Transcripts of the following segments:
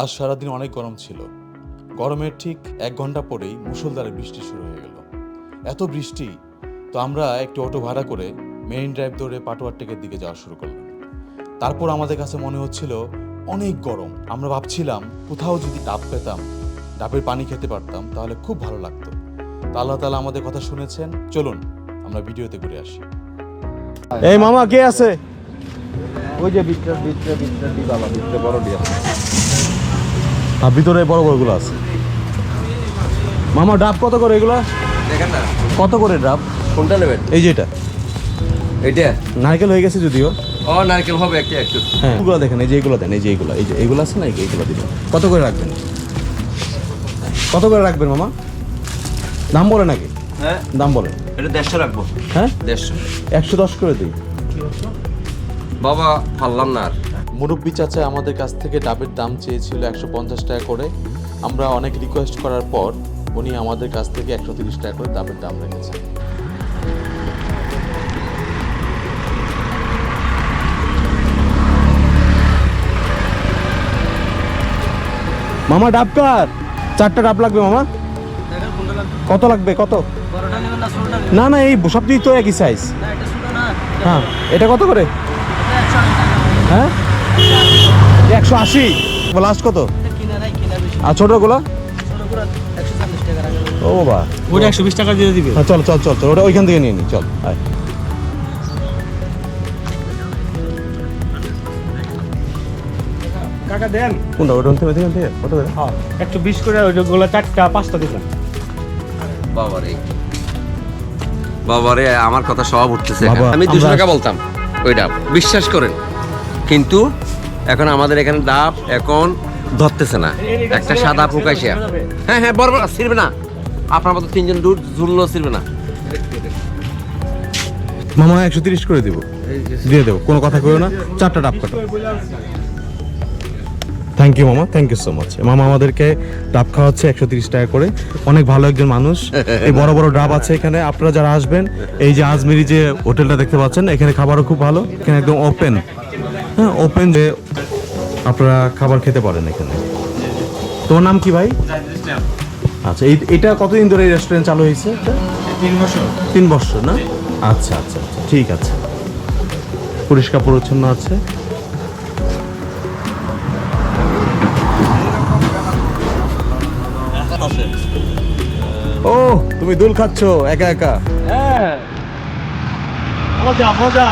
আজ সারাদিন অনেক গরম ছিল। গরমের ঠিক এক ঘণ্টা পরেই মুষলধারে বৃষ্টি শুরু হয়ে গেল। এত বৃষ্টি তো আমরা একটি অটো ভাড়া করে মেরিন ড্রাইভ ধরে পাটোয়ার টেকের দিকে যাওয়া শুরু করলাম। তারপর আমাদের কাছে মনে হচ্ছিল অনেক গরম। আমরা ভাবছিলাম কোথাও যদি ডাব পেতাম ডাবের পানি খেতে পারতাম তাহলে খুব ভালো লাগতো। তা আল্লাহ তালা আমাদের কথা শুনেছেন। চলুন আমরা ভিডিওতে ঘুরে আসি। এই মামা কে আছে? ওই যে বিটটা বিটটা বিটটা বিটটা বড় ডিয়া আর ভিতরে বড় বড়গুলো আছে। মামা ডাব কত করে এগুলো? দেখেন না। কত করে ডাব? কোনটা নেবেন? এই যে এটা। এইটা? নারকেল হয়ে গেছে যদিও। ও নারকেল হবে একটা একটু। হ্যাঁ। এগুলো দেখেন এই যে এগুলো দেন এই যে এগুলো এই যে এগুলো আছে না এইগুলো দিবেন। কত করে রাখবেন? কত করে রাখবেন মামা? দাম বলে নাকি? হ্যাঁ। দাম বলেন এটা দেড়শো রাখব। হ্যাঁ? দেড়শো। একশো দশ করে দিই। বাবা পারলাম না আর। মুরব্বী চাচা আমাদের কাছ থেকে ডাবের দাম চেয়েছিল একশো পঞ্চাশ টাকা করে। আমরা অনেক রিকোয়েস্ট করার পর উনি আমাদের কাছ থেকে একশো তিরিশ টাকা করে ডাবের দাম রেখেছেন মামা ডাব কার? চারটা ডাব লাগবে মামা? কত লাগবে? কত? না না না এই সবটি তো একই সাইজ না এটা ছোট না হ্যাঁ এটা কত করে? হ্যাঁ? একশো আশি। লাস্ট কত? এটা কিনা নাই কিনা বেশি আর ছোটোগুলো? ছোটগুলো টাকা ও বাবা। ওটা একশো বিশ টাকা দিয়ে দিবে। হ্যাঁ চল চল চল চল ওটা ওইখান থেকে নিয়ে নি চল আয়। টাকা দেন। কোনটা ওটা থেকে থেকে থেকে? কত হ্যাঁ একশো বিশ করে ওইগুলো চারটা পাঁচটা দিবেন বাবারে। বাবারে আমার কথা সব উঠতেছে। আমি দুশো আমরা- টাকা বলতাম। ওইটা বিশ্বাস করেন। কিন্তু এখন আমাদের এখানে ডাব এখন ধরতেছে না। একটা সাদা পোকাইছে হ্যাঁ হ্যাঁ বড় বড়, ছিড়বে না। আপনার মতো তিনজন দূর ঝুললো ছিড়বে না। মামা, একশো তিরিশ করে দিব। দিয়ে দেবো, কোনো কথা কইও না। চারটা ডাব কাটো। থ্যাংক ইউ মামা থ্যাংক ইউ সো মাচ মামা আমাদেরকে ডাব খাওয়াচ্ছে একশো তিরিশ টাকা করে। অনেক ভালো একজন মানুষ। এই বড় বড় ডাব আছে এখানে। আপনারা যারা আসবেন, এই যে আজমিরি যে হোটেলটা দেখতে পাচ্ছেন, এখানে খাবারও খুব ভালো। এখানে একদম ওপেন হ্যাঁ ওপেন যে আপনারা খাবার খেতে পারেন এখানে। তোমার নাম কি ভাই? আচ্ছা এই এটা কতদিন ধরে এই রেস্টুরেন্ট চালু হয়েছে? তিন বছর। তিন বছর না? আচ্ছা আচ্ছা আচ্ছা ঠিক আছে। পরিষ্কার পরিচ্ছন্ন আছে। ও তুমি দুল খাচ্ছ একা একা? হ্যাঁ। মজা মজা।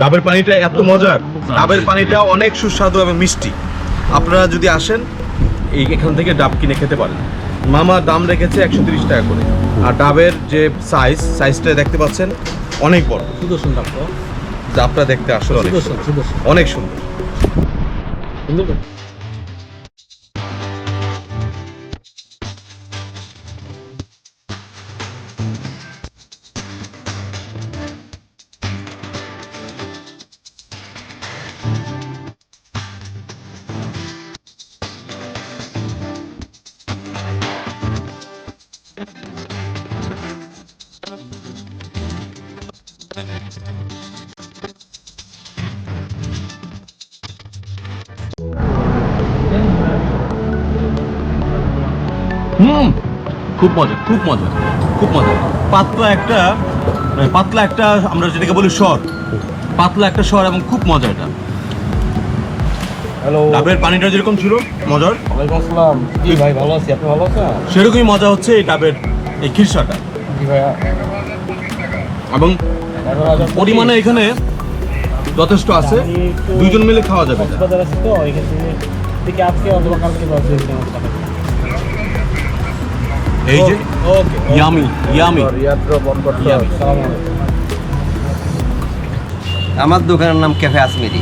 ডাবের পানিটা এত মজার। ডাবের পানিটা অনেক সুস্বাদু এবং মিষ্টি। আপনারা যদি আসেন এই এখান থেকে ডাব কিনে খেতে পারেন। মামা দাম রেখেছে একশো তিরিশ টাকা করে। আর ডাবের যে সাইজ সাইজটা দেখতে পাচ্ছেন অনেক বড়। সুদর্শন ডাবটা ডাবটা দেখতে আসলে অনেক সুন্দর। অনেক সুন্দর। হুম খুব মজা খুব মজা খুব মজা। পাতলা একটা মানে পাতলা একটা আমরা যেটাকে বলি স্বর। পাতলা একটা স্বর এবং খুব মজা এটা। হ্যালো ডাবের পানিটা যেরকম ছিল মজার। ওয়ালাইকুম আসসালাম। জি ভাই ভালো আছি। আপনি ভালো আছেন? সেরকমই মজা হচ্ছে এই ডাবের এই খিরসাটা। জি ভাইয়া। এবং পরিমাণে এখানে যথেষ্ট আছে। দুইজন মিলে খাওয়া যাবে। তো থেকে আজকে অথবা কালকে বাজার দিতে হবে এই যে ওকে ইয়ামি ইয়ামি আমার দোকানের নাম ক্যাফে আসমিরি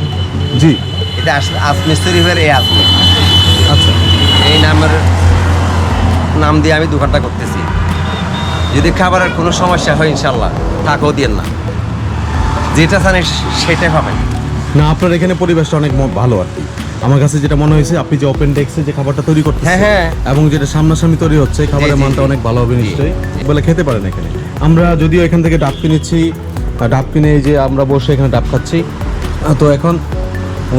জি। এটা আস- আসমি শরীফের এই আসমি আচ্ছা। এই নামের নাম দিয়ে আমি দোকানটা করতেছি। যদি খাবারের কোনো সমস্যা হয় ইনশাল্লাহ টাকাও দিয়েন না। যেটা জানেন সেটাই পাবেন। না আপনার এখানে পরিবেশটা অনেক ভালো আর কি। আমার কাছে যেটা মনে হয়েছে আপনি যে ওপেন ডেক্সে যে খাবারটা তৈরি করতে হ্যাঁ, হ্যাঁ। এবং যেটা সামনাসামনি তৈরি হচ্ছে খাবারের মানটা অনেক ভালো হবে নিশ্চয়ই। বলে খেতে পারেন এখানে। আমরা যদিও এখান থেকে ডাব কিনেছি ডাব কিনে এই যে আমরা বসে এখানে ডাব খাচ্ছি। তো এখন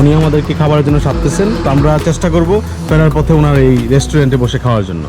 উনি আমাদেরকে খাবারের জন্য সাপতেছেন তো আমরা চেষ্টা করব ফেরার পথে ওনার এই রেস্টুরেন্টে বসে খাওয়ার জন্য।